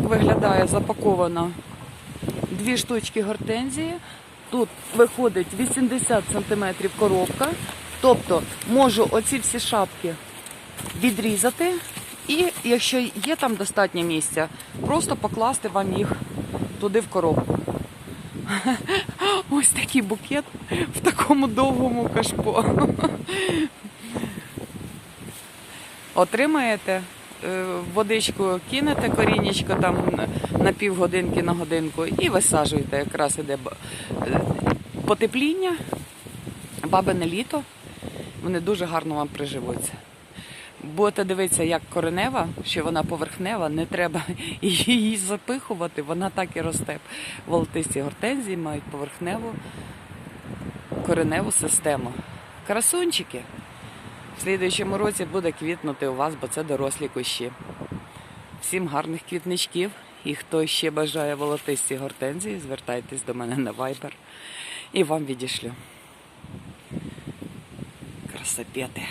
Так виглядає запаковано дві штучки гортензії. Тут виходить 80 см коробка. Тобто можу оці всі шапки відрізати. І якщо є там достатньо місця, просто покласти вам їх туди в коробку. Ось такий букет в такому довгому кашпо. Отримаєте, водичку кинете корінечко там на півгодинки на годинку і висаджуєте. Якраз іде е, потепління, бабине літо. Вони дуже гарно вам приживуться. Будете дивитися, як коренева, що вона поверхнева, не треба її запихувати, вона так і росте. Волотисті гортензії мають поверхневу кореневу систему. Красунчики. В слідуючому році буде квітнути у вас, бо це дорослі кущі. Всім гарних квітничків. І хто ще бажає волотисті гортензії, звертайтесь до мене на Viber і вам відішлю. Красопети.